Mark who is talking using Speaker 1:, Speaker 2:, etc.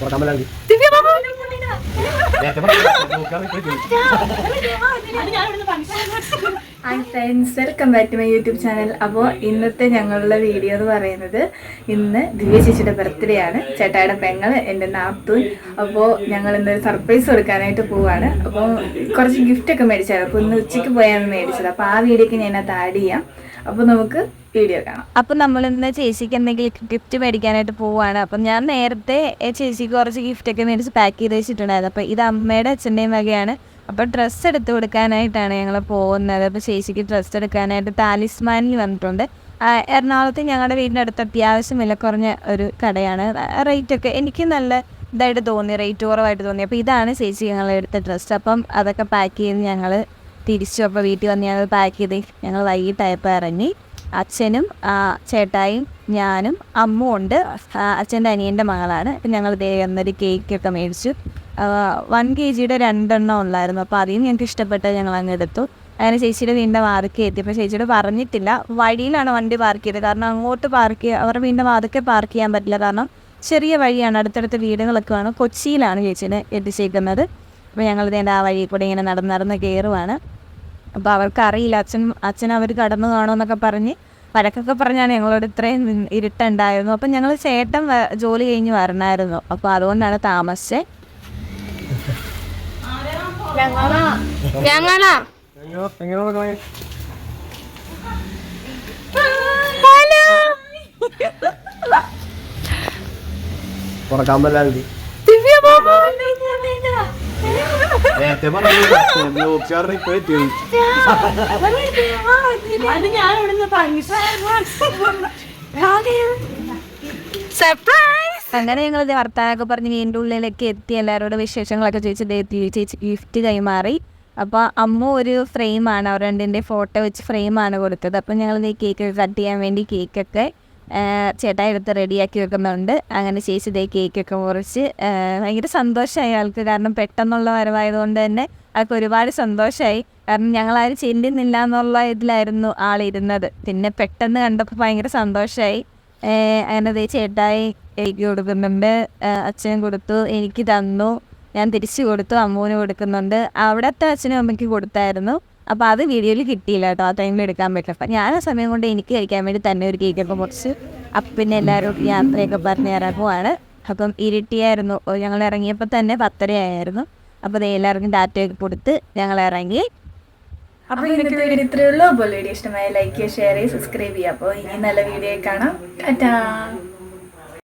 Speaker 1: തുറക്കാൻ പറ്റാണ്ട്
Speaker 2: ദിവ്യ
Speaker 1: പറ്റും
Speaker 3: hi friends welcome back to my YouTube channel. അപ്പോൾ ഇന്നത്തെ ഞങ്ങളുടെ വീഡിയോ എന്ന് പറയുന്നത് ഇന്ന് ദിവ്യ ചേച്ചിയുടെ ബർത്ത്ഡേ ആണ്. ചേട്ടായുടെ പെങ്ങൾ എന്റെ നാത്തൂൻ. അപ്പോൾ ഞങ്ങൾ ഇന്നൊരു സർപ്രൈസ് കൊടുക്കാനായിട്ട് പോവാണ്. അപ്പോൾ കുറച്ച് ഗിഫ്റ്റ് ഒക്കെ മേടിച്ചായിരുന്നു. അപ്പോൾ ഇന്ന് ഉച്ചയ്ക്ക് പോയാണ് മേടിച്ചത്. അപ്പോൾ ആ വീഡിയോക്ക് ഞാൻ അത് ആഡ് ചെയ്യാം. അപ്പോൾ നമുക്ക് വീഡിയോ കാണാം.
Speaker 2: അപ്പം നമ്മൾ ഇന്ന് ചേച്ചിക്ക് എന്തെങ്കിലും ഗിഫ്റ്റ് മേടിക്കാനായിട്ട് പോവാണ്. അപ്പം ഞാൻ നേരത്തെ ചേച്ചിക്ക് കുറച്ച് ഗിഫ്റ്റ് ഒക്കെ മേടിച്ച് പാക്ക് ചെയ്ത് വെച്ചിട്ടുണ്ടായിരുന്നു. അപ്പോൾ ഇത് അമ്മയുടെ അച്ഛന്റെയും വകയാണ്. അപ്പൊ ഡ്രസ്സ് എടുത്ത് കൊടുക്കാനായിട്ടാണ് ഞങ്ങൾ പോകുന്നത്. അപ്പോൾ ചേച്ചിക്ക് ഡ്രസ്സ് എടുക്കാനായിട്ട് താലിസ്മാനിൽ വന്നിട്ടുണ്ട്. എറണാകുളത്ത് ഞങ്ങളുടെ വീടിന്റെ അടുത്ത് അത്യാവശ്യം വില കുറഞ്ഞ ഒരു കടയാണ്. റേറ്റൊക്കെ എനിക്ക് നല്ല ഇതായിട്ട് തോന്നി റേറ്റ് കുറവായിട്ട് തോന്നി. അപ്പോൾ ഇതാണ് ചേച്ചി ഞങ്ങൾ എടുത്ത ഡ്രസ്സ് അപ്പം അതൊക്കെ പാക്ക് ചെയ്ത് ഞങ്ങൾ തിരിച്ചു അപ്പോൾ വീട്ടിൽ വന്ന് ഞങ്ങൾ പാക്ക് ചെയ്ത് ഞങ്ങൾ വൈകിട്ടായപ്പോൾ ഇറങ്ങി. അച്ഛനും ചേട്ടായും ഞാനും അമ്മും ഉണ്ട്. അച്ഛന്റെ അനിയന്റെ മകളാണ്. അപ്പം ഞങ്ങൾ ഇതേ വന്നൊരു കേക്കൊക്കെ മേടിച്ചു. വൺ കെ ജിയുടെ രണ്ടെണ്ണം ഉണ്ടായിരുന്നു. അപ്പോൾ അതിൽ ഞങ്ങൾക്ക് ഇഷ്ടപ്പെട്ടത് ഞങ്ങൾ അങ്ങ് എടുത്തു. അങ്ങനെ ചേച്ചിയുടെ വീടിന്റെ വാതിക്കെ എത്തി. അപ്പോൾ ചേച്ചിയുടെ പറഞ്ഞിട്ടില്ല. വഴിയിലാണ് വണ്ടി പാർക്ക് ചെയ്തത്. കാരണം അങ്ങോട്ട് പാർക്ക് ചെയ്യുക അവരുടെ വീടിന്റെ വാതൊക്കെ പാർക്ക് ചെയ്യാൻ പറ്റില്ല. കാരണം ചെറിയ വഴിയാണ്. അടുത്തടുത്ത വീടുകളൊക്കെയാണ് കൊച്ചിയിലാണ് ചേച്ചീനെ എത്തിച്ചേക്കുന്നത്. അപ്പോൾ ഞങ്ങൾ ഇതിന്റെ ആ വഴി കൂടെ ഇങ്ങനെ നടന്ന് നടന്ന് കയറുവാണ്. അപ്പോൾ അവർക്ക് അറിയില്ല അച്ഛൻ അച്ഛൻ അവർ കടന്നു കാണുമെന്നൊക്കെ പറഞ്ഞ് വഴക്കൊക്കെ പറഞ്ഞാണ് ഞങ്ങളോട് ഇത്രയും ഇരുട്ടുണ്ടായിരുന്നു. അപ്പം ഞങ്ങൾ ചേട്ടൻ ജോലി കഴിഞ്ഞ് വരണമായിരുന്നു അപ്പോൾ അതുകൊണ്ടാണ് താമസിച്ചേ.
Speaker 3: ഞങ്ങളാ.
Speaker 1: അയ്യോ എങ്ങനെ നോക്കണേ തുറക്കാൻ പറ്റാണ്ട്
Speaker 3: ദിവ്യ ബാബു
Speaker 1: നേരത്തെ പറഞ്ഞു നോക്കാൻ പറ്റും
Speaker 3: സർപ്രൈസ്
Speaker 2: അങ്ങനെ ഞങ്ങൾ ഇത് വർത്താനൊക്കെ പറഞ്ഞ് വീണ്ടും ഉള്ളിലേക്ക് എത്തി. എല്ലാവരോടും വിശേഷങ്ങളൊക്കെ ചോദിച്ച് ദേ എത്തി. ചേച്ചി ഗിഫ്റ്റ് കൈമാറി. അപ്പോൾ അമ്മ ഒരു ഫ്രെയിമാണ് അവർ രണ്ടിന്റെ ഫോട്ടോ വെച്ച് ഫ്രെയിമാണ് കൊടുത്തത്. അപ്പോൾ ഞങ്ങൾ ഈ കേക്ക് കട്ട് ചെയ്യാൻ വേണ്ടി കേക്കൊക്കെ ചേട്ടായി എടുത്ത് റെഡിയാക്കി വെക്കുന്നുണ്ട്. അങ്ങനെ ചേച്ചി ഇതേ കേക്കൊക്കെ മുറിച്ച് ഭയങ്കര സന്തോഷമായി ആൾക്ക്. കാരണം പെട്ടെന്നുള്ള വരവായതുകൊണ്ട് തന്നെ ആൾക്ക് ഒരുപാട് സന്തോഷമായി കാരണം ഞങ്ങളാരും ചെല്ലുന്നില്ല എന്നുള്ള ഇതിലായിരുന്നു ആളിരുന്നത് പിന്നെ പെട്ടെന്ന് കണ്ടപ്പോൾ ഭയങ്കര സന്തോഷമായി അങ്ങനെ ദേ ചേട്ടായി എനിക്ക് കൊടുക്കുന്നുണ്ട്. അച്ഛൻ കൊടുത്തു എനിക്ക് തന്നു. ഞാൻ തിരിച്ചു കൊടുത്തു അമ്മൂന് കൊടുക്കുന്നുണ്ട്. അവിടുത്തെ അച്ഛനും അമ്മയ്ക്ക് കൊടുത്തായിരുന്നു. അപ്പോൾ അത് വീഡിയോയിൽ കിട്ടിയില്ല കേട്ടോ. ആ ടൈമിൽ എടുക്കാൻ പറ്റില്ല. അപ്പം ഞാൻ ആ സമയം കൊണ്ട് എനിക്ക് കഴിക്കാൻ വേണ്ടി തന്നെ ഒരു കേക്കൊക്കെ മുറിച്ച് അപ്പം പിന്നെ എല്ലാവരും യാത്രയൊക്കെ പറഞ്ഞ് ഇറങ്ങുവാണ് അപ്പം ഇരുട്ടിയായിരുന്നു. ഞങ്ങൾ ഇറങ്ങിയപ്പോൾ തന്നെ പത്തരയായിരുന്നു അപ്പോൾ ദേ എല്ലാവർക്കും ഡാറ്റയൊക്കെ കൊടുത്ത് ഞങ്ങൾ ഇറങ്ങി.
Speaker 3: അപ്പോൾ ഇന്നത്തെ വീഡിയോ ഇത്രയേ ഉള്ളൂ. അപ്പോൾ വീഡിയോ ഇഷ്ടമായ ലൈക്ക് ചെയ്യുക ഷെയർ ചെയ്യുക. സബ്സ്ക്രൈബ് ചെയ്യുക അപ്പോൾ ഇനി നല്ല വീഡിയോ കാണാം. ടാറ്റാ.